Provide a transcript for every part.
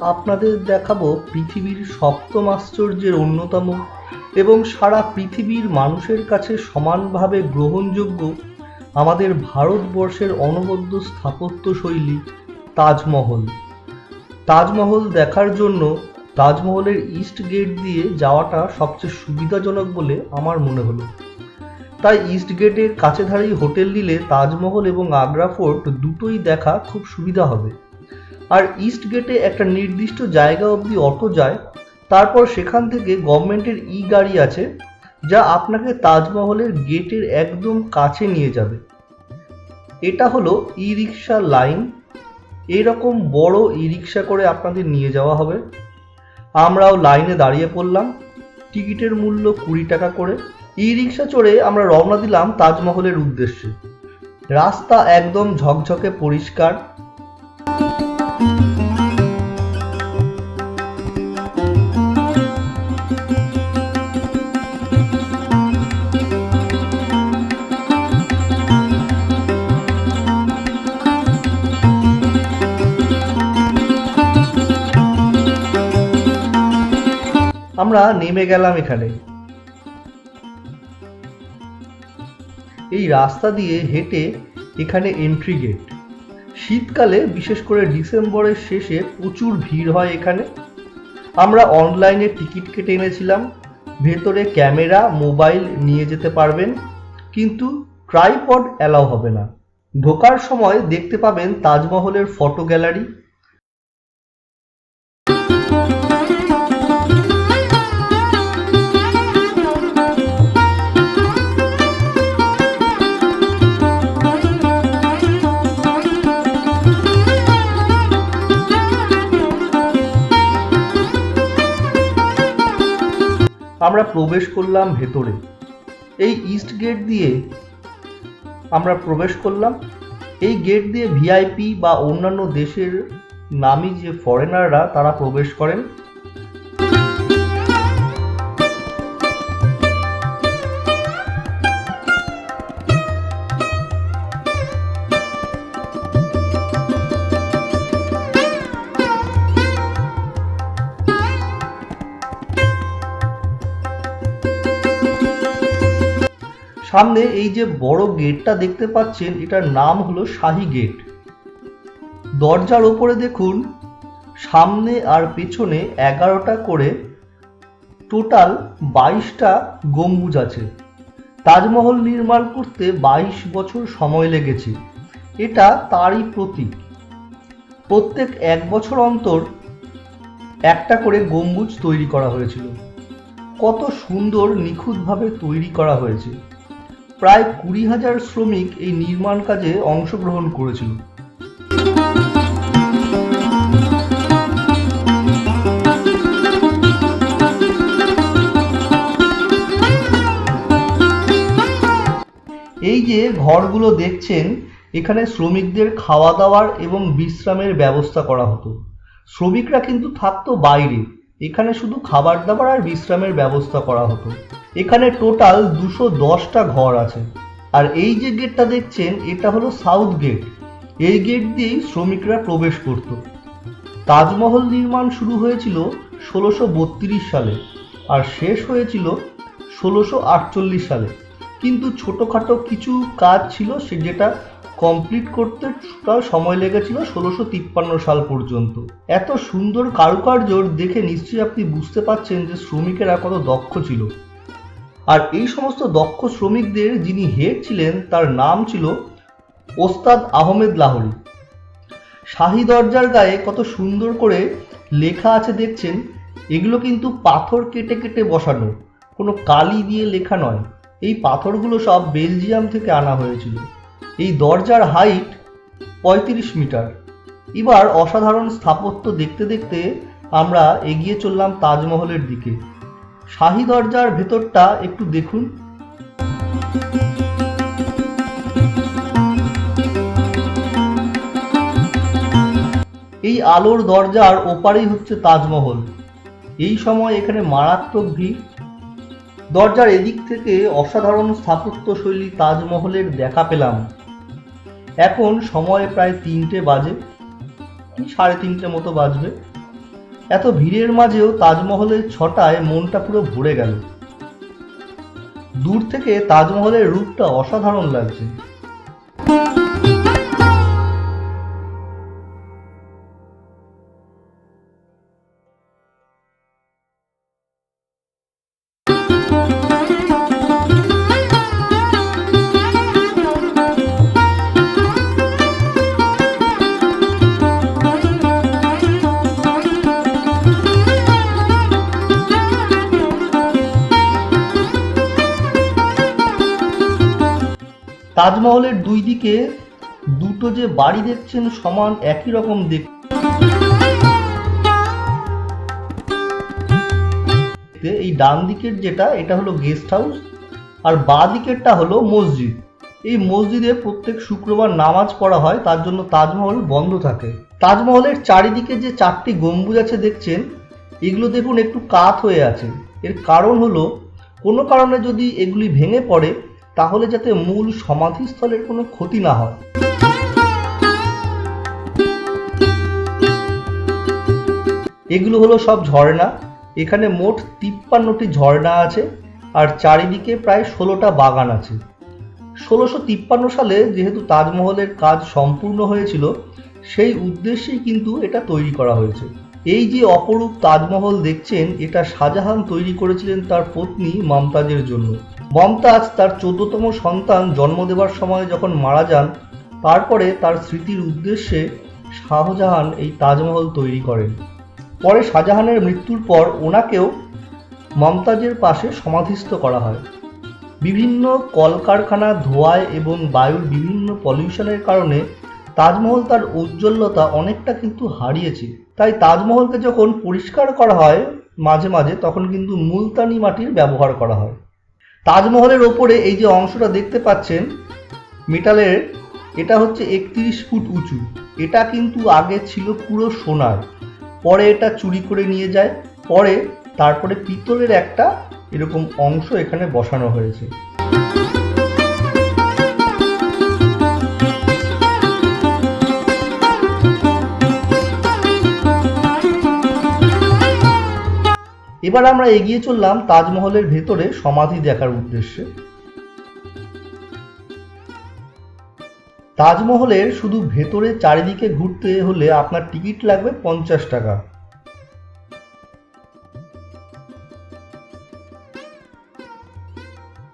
আপনাদের দেখাবো পৃথিবীর সপ্তম আশ্চর্যের অন্যতম এবং সারা পৃথিবীর মানুষের কাছে সমানভাবে গ্রহণযোগ্য আমাদের ভারতবর্ষের অনবদ্য স্থাপত্য শৈলী তাজমহল। তাজমহল দেখার জন্য তাজমহলের ইস্ট গেট দিয়ে যাওয়াটা সবচেয়ে সুবিধাজনক বলে আমার মনে হলো। তাই ইস্ট গেটের কাছে ধারেই হোটেল নিলে তাজমহল এবং আগ্রা ফোর্ট দুটোই দেখা খুব সুবিধা হবে। আর ইস্ট গেটে একটা নির্দিষ্ট জায়গা অবধি অটো যায়, তারপর সেখান থেকে গভর্নমেন্টের ই গাড়ি আছে, যা আপনাকে তাজমহলের গেটের একদম কাছে নিয়ে যাবে। এটা হলো ই রিক্সা লাইন। এরকম বড় ই রিক্সা করে আপনাদের নিয়ে যাওয়া হবে। আমরাও লাইনে দাঁড়িয়ে পড়লাম। টিকিটের মূল্য কুড়ি টাকা করে। ই রিক্সা চড়ে আমরা রওনা দিলাম তাজমহলের উদ্দেশ্যে। রাস্তা একদম ঝকঝকে পরিষ্কার। আমরা নেমে গেলাম এখানে। এই রাস্তা দিয়ে হেঁটে এখানে এন্ট্রি গেট শীতকালে, বিশেষ করে ডিসেম্বরের শেষে প্রচুর ভিড় হয় এখানে। আমরা অনলাইনে টিকিট কেটে এনেছিলাম। ভেতরে ক্যামেরা মোবাইল নিয়ে যেতে পারবেন। কিন্তু ট্রাইপড অ্যালাউ হবে না। ঢোকার সময় দেখতে পাবেন তাজমহলের ফটো গ্যালারি আমরা প্রবেশ করলাম ভেতরে। এই ইস্ট গেট দিয়ে আমরা প্রবেশ করলাম। এই গেট দিয়ে ভিআইপি বা অন্যান্য দেশের নামি যে ফরেনাররা তারা প্রবেশ করেন। সামনে এই যে বড় গেটটা দেখতে পাচ্ছেন, এটার নাম হলো শাহী গেট। দরজার ওপরে দেখুন, সামনে আর পেছনে এগারোটা করে টোটাল বাইশটা গম্বুজ আছে। তাজমহল নির্মাণ করতে বাইশ বছর সময় লেগেছে। এটা তারই প্রতীক। প্রত্যেক এক বছর অন্তর একটা করে গম্বুজ তৈরি করা হয়েছিল। কত সুন্দর, নিখুঁতভাবে তৈরি করা হয়েছে। প্রায় কুড়ি হাজার শ্রমিক এই নির্মাণ কাজে অংশগ্রহণ করেছিল। এই যে ঘরগুলো দেখছেন, এখানে শ্রমিকদের খাওয়া দাওয়ার এবং বিশ্রামের ব্যবস্থা করা হতো। শ্রমিকরা কিন্তু থাকতো বাইরে। এখানে শুধু খাবার দাবার আর বিশ্রামের ব্যবস্থা করা হতো। এখানে টোটাল দুশো দশটা ঘর আছে। আর এই যে গেটটা দেখছেন, এটা হলো সাউথ গেট এই গেট দিয়েই শ্রমিকরা প্রবেশ করত। তাজমহল নির্মাণ শুরু হয়েছিল ষোলোশো বত্রিশ সালে আর শেষ হয়েছিল ষোলোশো আটচল্লিশ সালে। কিন্তু ছোটোখাটো কিছু কাজ ছিল সে যেটা কমপ্লিট করতে টোটাল সময় লেগেছিল ষোলোশো তিপ্পান্ন সাল পর্যন্ত। এত সুন্দর কারুকার্য দেখে নিশ্চয়ই আপনি বুঝতে পারছেন যে শ্রমিকেরা কত দক্ষ ছিল। আর এই সমস্ত দক্ষ শ্রমিকদের যিনি হেড ছিলেন, তার নাম ছিল ওস্তাদ আহমেদ লাহরি। শাহী দরজার গায়ে কত সুন্দর করে লেখা আছে দেখছেন, এগুলো কিন্তু পাথর কেটে কেটে বসানো, কোনো কালি দিয়ে লেখা নয়। এই পাথরগুলো সব বেলজিয়াম থেকে আনা হয়েছিল। এই দরজার হাইট পঁয়ত্রিশ মিটার। এবার অসাধারণ স্থাপত্য দেখতে দেখতে আমরা এগিয়ে চললাম তাজমহলের দিকে। শাহী দরজার ভেতরটা একটু দেখুন। এই আলোর দরজার ওপারেই হচ্ছে তাজমহল। এই সময় এখানে মারাত্মক ভিড়। দরজার এদিক থেকে অসাধারণ স্থাপত্য শৈলী তাজমহলের দেখা পেলাম। এখন সময় প্রায় তিনটে বাজে সাড়ে তিনটে মতো বাজবে। এত ভিড়ের মাঝেও তাজমহলের ছটায় মনটা পুরো ভরে গেল। দূর থেকে তাজমহলের রূপটা অসাধারণ লাগছে। তাজমহলের দুই দিকে দুটো যে বাড়ি দেখছেন সমান একই রকম দেখতে, এই ডান দিকের যেটা, এটা হলো গেস্ট হাউস আর বা দিকেরটা হলো মসজিদ। এই মসজিদে প্রত্যেক শুক্রবার নামাজ পড়া হয়, তার জন্য তাজমহল বন্ধ থাকে। তাজমহলের চারিদিকে যে চারটি গম্বুজ আছে দেখছেন, এগুলো দেখুন একটু কাত হয়ে আছে। এর কারণ হলো, কোনো কারণে যদি এগুলি ভেঙে পড়ে তাহলে যাতে মূল সমাধিস্থলের কোনো ক্ষতি না হয়। এগুলো হলো সব ঝর্ণা। এখানে মোট তিপ্পান্নটি ঝর্ণা আছে আর চারিদিকে প্রায় ষোলোটা বাগান আছে। ষোলোশো তিপ্পান্ন সালে যেহেতু তাজমহলের কাজ সম্পূর্ণ হয়েছিল, সেই উদ্দেশ্যেই কিন্তু এটা তৈরি করা হয়েছে। এই যে অপরূপ তাজমহল দেখছেন, এটা শাহজাহান তৈরি করেছিলেন তার পত্নী মমতাজের জন্য। মমতাজ তার চোদ্দতম সন্তান জন্ম দেবার সময় যখন মারা যান, তারপরে তার স্মৃতির উদ্দেশ্যে শাহজাহান এই তাজমহল তৈরি করেন। পরে শাহজাহানের মৃত্যুর পর ওনাকেও মমতাজের পাশে সমাধিস্থ করা হয়। বিভিন্ন কলকারখানা, ধোঁয়ায় এবং বায়ুর বিভিন্ন পলিউশনের কারণে তাজমহল তার উজ্জ্বলতা অনেকটা কিন্তু হারিয়েছে। তাই তাজমহলকে যখন পরিষ্কার করা হয় মাঝে মাঝে, তখন কিন্তু মুলতানি মাটির ব্যবহার করা হয়। তাজমহলের ওপরে এই যে অংশটা দেখতে পাচ্ছেন, মেটালের, এটা হচ্ছে একত্রিশ ফুট উঁচু। এটা কিন্তু আগে ছিল পুরো সোনার। পরে এটা চুরি করে নিয়ে যায়, পরে তারপরে পিতলের একটা এরকম অংশ এখানে বসানো হয়েছে। এবার আমরা এগিয়ে চললাম তাজমহলের ভেতরে সমাধি দেখার উদ্দেশ্যে। তাজমহলের শুধু ভেতরে চারিদিকে ঘুরতে হলে আপনার টিকিট লাগবে পঞ্চাশ টাকা।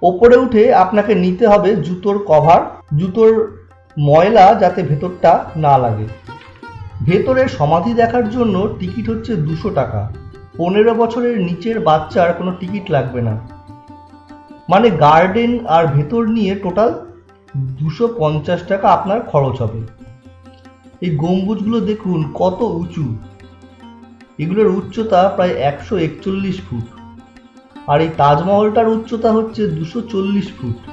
ওপরে উঠে আপনাকে নিতে হবে জুতোর কভার, জুতোর ময়লা যাতে ভেতরটা না লাগে। ভেতরে সমাধি দেখার জন্য টিকিট হচ্ছে দুশো টাকা। পনেরো বছরের নিচের বাচ্চার কোনো টিকিট লাগবে না। মানে গার্ডেন আর ভেতর নিয়ে টোটাল দুশো পঞ্চাশ টাকা আপনার খরচ হবে। এই গম্বুজগুলো দেখুন কত উঁচু। এগুলোর উচ্চতা প্রায় একশো একচল্লিশ ফুট। আর এই তাজমহলটার উচ্চতা হচ্ছে দুশো চল্লিশ ফুট।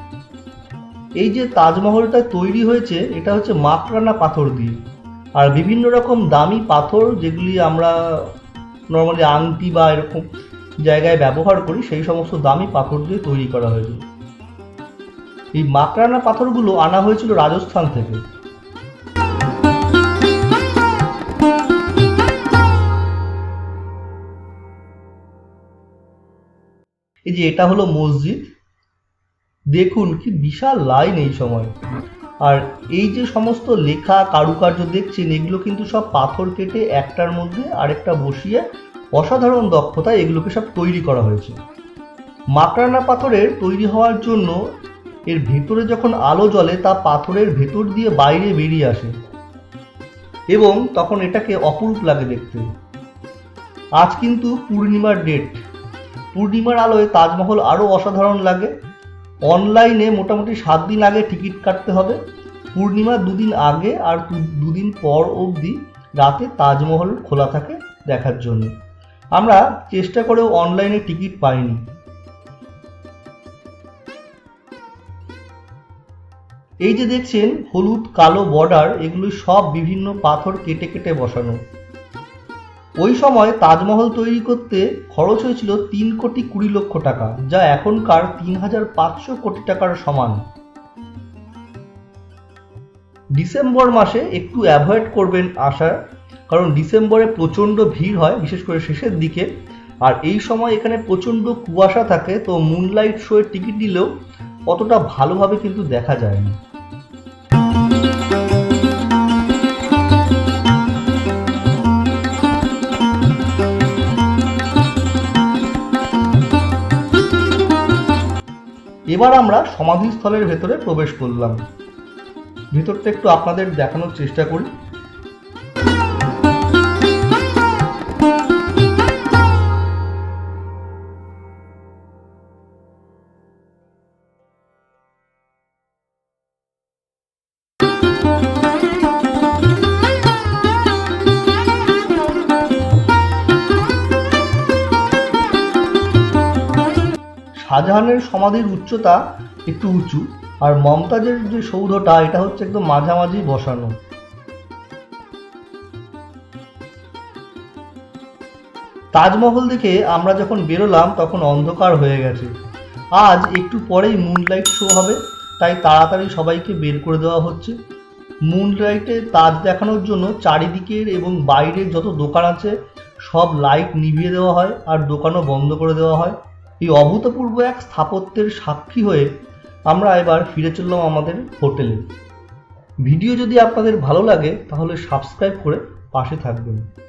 এই যে তাজমহলটা তৈরি হয়েছে, এটা হচ্ছে মাকরানা পাথর দিয়ে। আর বিভিন্ন রকম দামি পাথর যেগুলি আমরা নর্মালি আংটি বা এরকম জায়গায় ব্যবহার করি, সেই সমস্ত দামি পাথর দিয়ে তৈরি করা হয়েছে। এই মাকরানা পাথরগুলো আনা হয়েছিল রাজস্থান থেকে। এই যে এটা হলো মসজিদ। দেখুন কি বিশাল লাইন এই সময়। আর এই যে সমস্ত লেখা, কারুকার্য দেখছেন, এগুলো কিন্তু সব পাথর কেটে একটার মধ্যে আরেকটা বসিয়ে অসাধারণ দক্ষতায় এগুলোকে সব তৈরি করা হয়েছে। মাকড়ানা পাথরের তৈরি হওয়ার জন্য এর ভেতরে যখন আলো জ্বলে, তা পাথরের ভেতর দিয়ে বাইরে বেরিয়ে আসে এবং তখন এটাকে অপরূপ লাগে দেখতে। আজ কিন্তু পূর্ণিমার ডেট পূর্ণিমার আলোয় তাজমহল আরও অসাধারণ লাগে। অনলাইনে মোটামুটি সাত দিন আগে টিকিট কাটতে হবে। পূর্ণিমার দুদিন আগে আর দুদিন পর অবধি রাতে তাজমহল খোলা থাকে দেখার জন্য। আমরা চেষ্টা করেও অনলাইনে টিকিট পাইনি। এই যে দেখছেন, হলুদ, কালো বর্ডার, এগুলো সব বিভিন্ন পাথর কেটে কেটে বসানো। ওই সময় তাজমহল তৈরি করতে খরচ হয়েছিল তিন কোটি কুড়ি লক্ষ টাকা, যা এখনকার তিন হাজার পাঁচশো কোটি টাকার সমান। ডিসেম্বর মাসে একটু অ্যাভয়েড করবেন আসার কারণ ডিসেম্বরে প্রচণ্ড ভিড় হয়, বিশেষ করে শেষের দিকে। আর এই সময় এখানে প্রচণ্ড কুয়াশা থাকে, তো মুনলাইট শোয়ের টিকিট নিলেও অতটা ভালোভাবে কিন্তু দেখা যায় না। এবার আমরা সমাধিস্থলের ভেতরে প্রবেশ করলাম। ভেতরটা একটু আপনাদের দেখানোর চেষ্টা করি। শাহজাহানের সমাধির উচ্চতা একটু উঁচু, আর মমতাজের যে সৌধটা, এটা হচ্ছে একদম মাঝামাঝি বসানো। তাজমহল দেখে আমরা যখন বেরোলাম, তখন অন্ধকার হয়ে গেছে। আজ একটু পরেই মুনলাইট শো হবে, তাই তাড়াতাড়ি সবাইকে বের করে দেওয়া হচ্ছে। মুনলাইটে তাজ দেখানোর জন্য চারিদিকের এবং বাইরের যত দোকান আছে, সব লাইট নিভিয়ে দেওয়া হয়, আর দোকানও বন্ধ করে দেওয়া হয়। এই অভূতপূর্ব এক স্থাপত্যের সাক্ষী হয়ে আমরা এবার ফিরে চললাম আমাদের হোটেলে। ভিডিও যদি আপনাদের ভালো লাগে, তাহলে সাবস্ক্রাইব করে পাশে থাকবেন।